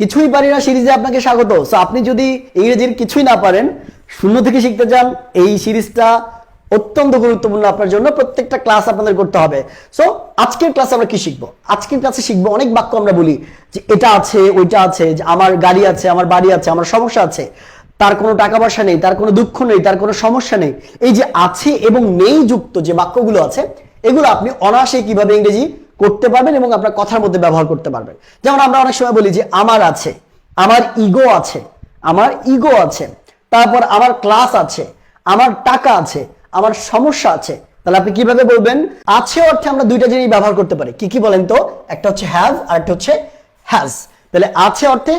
কিছুই পারি না সিরিজে আপনাকে স্বাগত। সো আপনি যদি ইংরেজির কিছুই না পারেন, শূন্য থেকে শিখতে চান, এই সিরিজটা অত্যন্ত গুরুত্বপূর্ণ আপনার জন্য। প্রত্যেকটা ক্লাস আপনাদের করতে হবে। সো আজকের ক্লাসে আমরা কি শিখব? আজকের ক্লাসে শিখব অনেক বাক্য আমরা বলি যে এটা আছে, ওইটা আছে, যে আমার গাড়ি আছে, আমার বাড়ি আছে, আমার সমস্যা আছে। তার কোনো টাকা পয়সা নেই, তার কোনো দুঃখ নেই, তার কোনো সমস্যা নেই। এই যে আছে এবং নেই যুক্ত যে বাক্যগুলো আছে, এগুলো আপনি অনায়াসে কীভাবে ইংরেজি করতে পারবেন এবং আপনার কথার মধ্যে ব্যবহার করতে পারবেন। যেমন আমরা অনেক সময় বলি যে, আমার আছে, আমার ইগো আছে, আমার ইগো আছে, তারপর আমার ক্লাস আছে, আমার টাকা আছে, আমার সমস্যা আছে। তাহলে আপনি কীভাবে বলবেন? আছে অর্থে আমরা দুইটা জিনিস ব্যবহার করতে পারি। কি কি বলেন তো? একটা হচ্ছে হ্যাভ আর একটা হচ্ছে হ্যাজ তাহলে আছে অর্থে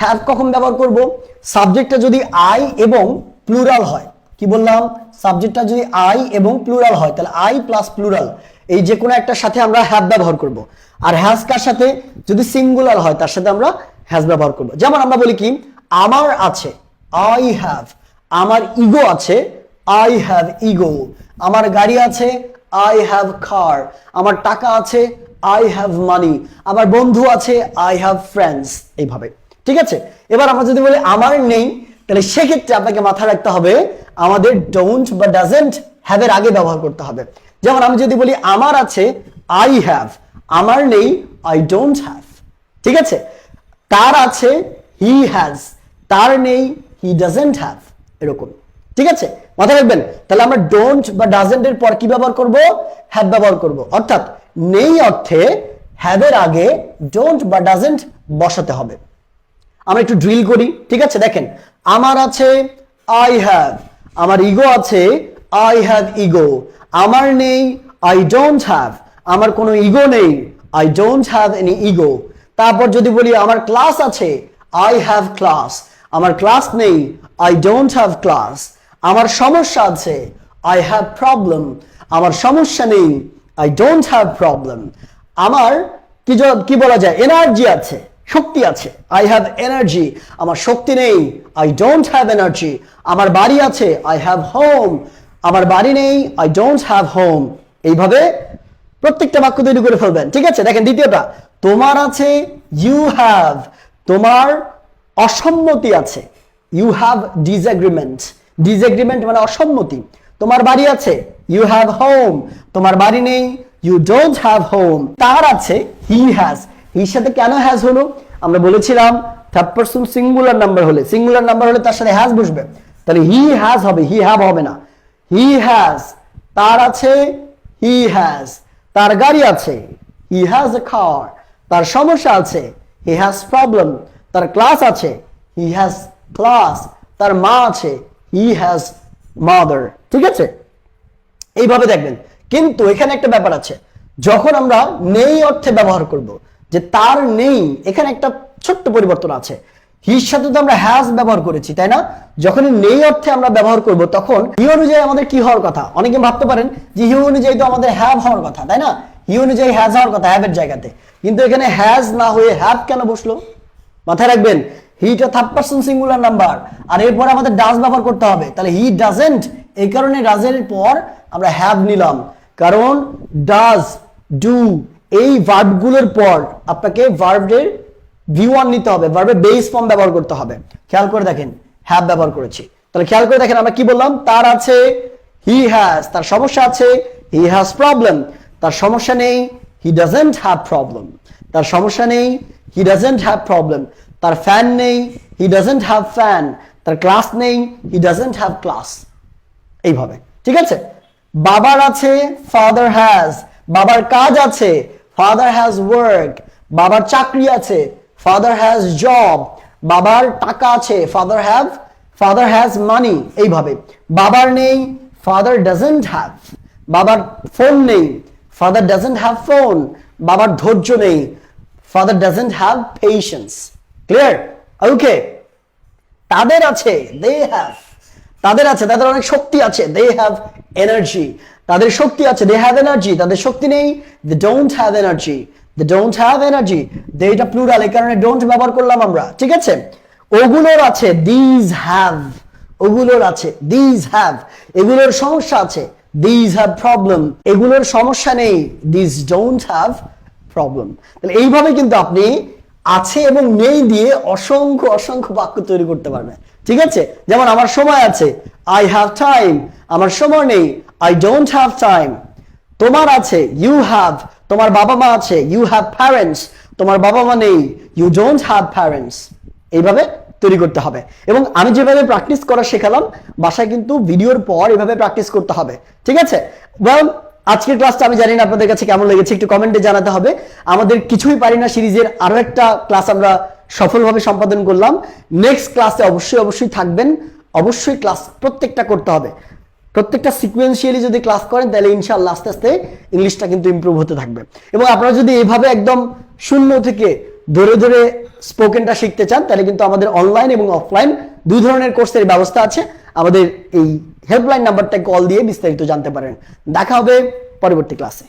হ্যাভ কখন ব্যবহার করব? সাবজেক্টটা যদি আই এবং প্লুরাল হয়। কি বললাম? সাবজেক্টটা যদি আই এবং প্লুরাল হয়, তাহলে আই প্লাস প্লুরাল এই যে কোনো একটার সাথে আমরা হ্যাভ ব্যবহার করব। আর হ্যাজ কার সাথে? যদি সিঙ্গুলার হয়, তার সাথে আমরা হ্যাজ ব্যবহার করব। যেমন আমরা বলি কি, আমার আছে আই হ্যাভ আমার ইগো আছে আই হ্যাভ ইগো আমার গাড়ি আছে আই হ্যাভ কার আমার টাকা আছে আই হ্যাভ মানি আমার বন্ধু আছে আই হ্যাভ ফ্রেন্ডস এইভাবে। ঠিক আছে? এবার আমরা যদি বলি আমার নেই, তাহলে সেক্ষেত্রে আপনাকে মাথায় রাখতে হবে, আমাদের ডোন্ট বা ডাজেন্ট হ্যাভ এর আগে ব্যবহার করতে হবে। যেমন আমি যদি বলি, আমার আছে আই হ্যাভ আমার নেই আই ডোন্ট হ্যাভ ঠিক আছে? তার আছে হি হ্যাজ তার নেই হি ডাজেন্ট হ্যাভ এরকম। ঠিক আছে? মাথায় রাখবেন, তাহলে আমরা ডোন্ট বা ডাজেন্ট এর পর কি ব্যবহার করব? হ্যাভ ব্যবহার করব। অর্থাৎ নেই অর্থে হ্যাভ এর আগে ডোন্ট বা ডাজেন্ট বসাতে হবে। আমরা একটু ড্রিল করি, ঠিক আছে? দেখেন, আমার আছে আই হ্যাভ আমার ইগো আছে আই হ্যাভ ইগো আমার নেই আই ডোন্ট হ্যাভ আমার কোনো ইগো নেই I don't have any ego তারপর যদি বলি, আমার ক্লাস আছে আই হ্যাভ ক্লাস আমার ক্লাস নেই আই ডোন্ট হ্যাভ ক্লাস আমার সমস্যা আছে আই হ্যাভ প্রবলেম আমার সমস্যা নেই আই ডোন্ট হ্যাভ প্রবলেম আমার কি কি বলা যায়? এনার্জি আছে, শক্তি আছে আই হ্যাভ এনার্জি আমার শক্তি নেই আই ডোন্ট হ্যাভ এনার্জি আমার বাড়ি আছে আই হ্যাভ হোম আমার বাড়ি নেই আই ডোন্ট হ্যাভ হোম এইভাবে প্রত্যেকটা বাক্য তৈরি করে ফেলবেন। ঠিক আছে? দেখেন দ্বিতীয়টা, তোমার আছে ইউ হ্যাভ তোমার অসম্মতি আছে। ইউ হ্যাভ ডিসএগ্রিমেন্ট ডিসএগ্রিমেন্ট মানে অসম্মতি। তোমার বাড়ি আছে ইউ হ্যাভ হোম তোমার বাড়ি নেই ইউ ডোন্ট হ্যাভ হোম তার আছে হি হ্যাজ হির সাথে কেন হ্যাজ হলো? আমরা বলেছিলাম থার্ড পার্সন সিঙ্গুলার নাম্বার হলে। সিঙ্গুলার নাম্বার হলে তার সাথে হ্যাজ বসবে। তাহলে হি হ্যাজ হবে হি হ্যাভ হবে না। হি হ্যাজ তার আছে হি হ্যাজ তার গাড়ি আছে হি হ্যাজ এ কার তার সমস্যা আছে হি হ্যাজ প্রবলেম তার ক্লাস আছে হি হ্যাজ ক্লাস তার মা আছে হি হ্যাজ মাদার ঠিক আছে? এইভাবে দেখবেন। কিন্তু এখানে একটা ব্যাপার আছে। যখন আমরা নেই অর্থে ব্যবহার করব, যে তার নেই, এখানে একটা ছোট্ট পরিবর্তন আছে। হির সাথে তো আমরা হ্যাজ ব্যবহার করেছি, তাই না? যখন নেই অর্থে আমরা ব্যবহার করব, তখন হি অনুযায়ী আমাদের কি হওয়ার কথা? অনেকে ভাবতে পারেন যে হি অনুযায়ী তো আমাদের হ্যাভ হওয়ার কথা, তাই না? হি অনুযায়ী হ্যাজ হওয়ার কথা হ্যাভের জায়গাতে। কিন্তু এখানে হ্যাজ না হয়ে হ্যাভ কেন বসল? মাথায় রাখবেন হিটা থার্ড পার্সন সিঙ্গুলার নাম্বার আর এরপর আমাদের ডাজ ব্যবহার করতে হবে। তাহলে হি ডাজেন্ট এই কারণে ডাজের পর আমরা হ্যাভ নিলাম। কারণ ডাজ ডু এই ভার্বগুলোর পর আপনাকে ভার্বের ভিউ ওয়ান নিতে হবে ভার্বের বেস ফর্ম ব্যবহার করতে হবে। খেয়াল করে দেখেন হ্যাভ ব্যবহার করেছি। তাহলে খেয়াল করে দেখেন আমরা কি বললাম? তার আছে হি হ্যাজ তার সমস্যা আছে হি হ্যাজ প্রবলেম তার সমস্যা নেই হি ডাজেন্ট হ্যাভ প্রবলেম তার সমস্যা নেই হি ডাজেন্ট হ্যাভ প্রবলেম তার ফ্যান নেই হি ডাজেন্ট হ্যাভ ফ্যান তার ক্লাস নেই হি ডাজেন্ট হ্যাভ ক্লাস এইভাবে, ঠিক আছে? বাবার আছে ফাদার হ্যাজ বাবার কাজ আছে ফাদার হ্যাজ ওয়ার্ক বাবার চাকরি আছে ফাদার হ্যাজ জব বাবার টাকা আছে father have father has money এইভাবে। বাবার নেই ফাদার ডাজেন্ট হ্যাভ বাবার ফোন নেই ফাদার ডাজেন্ট হ্যাভ ফোন বাবার ধৈর্য নেই father doesn't have patience clear okay তাদের আছে দে হ্যাভ তাদের আছে, তাদের অনেক শক্তি আছে দে হ্যাভ এনার্জি তাদের শক্তি আছে দে হ্যাভ এনার্জি তাদের শক্তি নেই they don't have energy they don't have energy they এটা প্লুরাল এই কারণে ডোন্ট ব্যবহার করলাম আমরা। ঠিক আছে? ওগুলোর আছে দিজ হ্যাভ ওগুলোর আছে দিজ হ্যাভ এগুলোর সমস্যা আছে দিজ হ্যাভ প্রবলেম এগুলোর সমস্যা নেই দিজ ডোন্ট হ্যাভ প্রবলেম তাহলে এইভাবে কিন্তু আপনি আছে এবং নেই দিয়ে অসংখ্য অসংখ্য বাক্য তৈরি করতে পারবেন। ঠিক আছে? যেমন আমার সময় আছে। আই হ্যাভ টাইম আমার সময় নেই। আই ডোন্ট হ্যাভ টাইম তোমার আছে। ইউ হ্যাভ তোমার বাবা মা আছে ইউ হ্যাভ প্যারেন্টস তোমার বাবা মা নেই ইউ ডোন্ট হ্যাভ প্যারেন্টস এইভাবে তৈরি করতে হবে। এবং আমি যেভাবে প্র্যাকটিস করা শেখালাম, বাসায় কিন্তু ভিডিওর পর এভাবে প্র্যাকটিস করতে হবে। ঠিক আছে? Well, আজকের ক্লাসটা আমি জানি না আপনাদের কাছে কেমন লেগেছে, একটু কমেন্টে জানাতে হবে। আমাদের কিছুই পারি না সিরিজের আরও একটা ক্লাস আমরা সফলভাবে সম্পাদন করলাম। নেক্সট ক্লাসে অবশ্যই অবশ্যই থাকবেন। অবশ্যই ক্লাস প্রত্যেকটা করতে হবে। প্রত্যেকটা সিকুয়েন্সিয়ালি যদি ক্লাস করেন, তাহলে ইনশাআল্লাহ আস্তে আস্তে ইংলিশটা কিন্তু ইম্প্রুভ হতে থাকবে। এবং আপনারা যদি এভাবে একদম শূন্য থেকে ধরে ধরে স্পোকেনটা শিখতে চান, তাহলে কিন্তু আমাদের অনলাইন এবং অফলাইন দুই ধরনের কোর্সের ব্যবস্থা আছে। আমাদের এই হেল্পলাইন নাম্বারটা কল দিয়ে বিস্তারিত জানতে পারেন। দেখা হবে পরবর্তী ক্লাসে